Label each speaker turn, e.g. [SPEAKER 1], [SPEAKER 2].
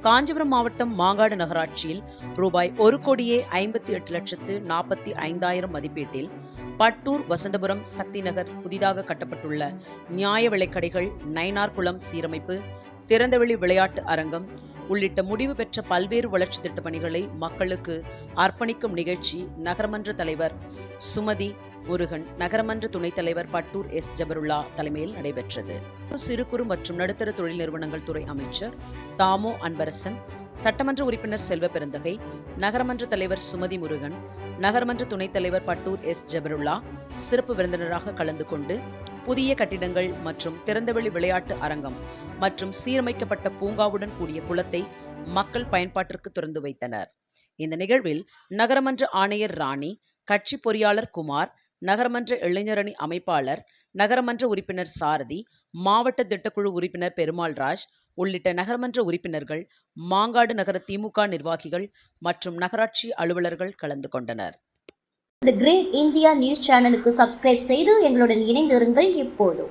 [SPEAKER 1] காஞ்சிபுரம் மாவட்டம் மாங்காடு நகராட்சியில் ரூபாய் ஒரு கோடியே ஐம்பத்தி எட்டு லட்சத்து நாற்பத்தி ஐந்தாயிரம் மதிப்பீட்டில் பட்டூர் வசந்தபுரம் சக்தி நகர் புதிதாக கட்டப்பட்டுள்ள நியாய விலைக்கடைகள் நைனார்குளம் சீரமைப்பு திறந்தவெளி விளையாட்டு அரங்கம் உள்ளிட்ட முடிவு பெற்ற பல்வேறு வளர்ச்சி திட்ட பணிகளை மக்களுக்கு அர்ப்பணிக்கும் நிகழ்ச்சி நகரமன்ற தலைவர் சுமதி முருகன் நகரமன்ற துணைத் தலைவர் பட்டூர் எஸ். ஜபருல்லா தலைமையில் நடைபெற்றது. சிறு குறு மற்றும் நடுத்தர தொழில் நிறுவனங்கள் துறை அமைச்சர் தாமோ அன்பரசன் சட்டமன்ற உறுப்பினர் செல்வ பெருந்தகை நகரமன்ற தலைவர் சுமதி முருகன் நகரமன்ற துணைத் தலைவர் பட்டூர் எஸ். ஜபருல்லா சிறப்பு விருந்தினராக கலந்து கொண்டு புதிய கட்டிடங்கள் மற்றும் திறந்தவெளி விளையாட்டு அரங்கம் மற்றும் சீரமைக்கப்பட்ட பூங்காவுடன் கூடிய குளத்தை மக்கள் பயன்பாட்டிற்கு திறந்து வைத்தனர். இந்த நிகழ்வில் நகரமன்ற ஆணையர் ராணி கட்சி பொறியாளர் குமார் நகரமன்ற இளைஞரணி அமைப்பாளர் நகரமன்ற உறுப்பினர் சாரதி மாவட்ட திட்டக்குழு உறுப்பினர் பெருமாள்ராஜ் உள்ளிட்ட நகரமன்ற உறுப்பினர்கள் மாங்காடு நகர திமுக நிர்வாகிகள் மற்றும் நகராட்சி அலுவலர்கள் கலந்து கொண்டனர்.
[SPEAKER 2] தி கிரேட் இந்தியா நியூஸ் சேனலுக்கு சப்ஸ்கிரைப் செய்து எங்களுடன் இணைந்திருங்கள் எப்போதும்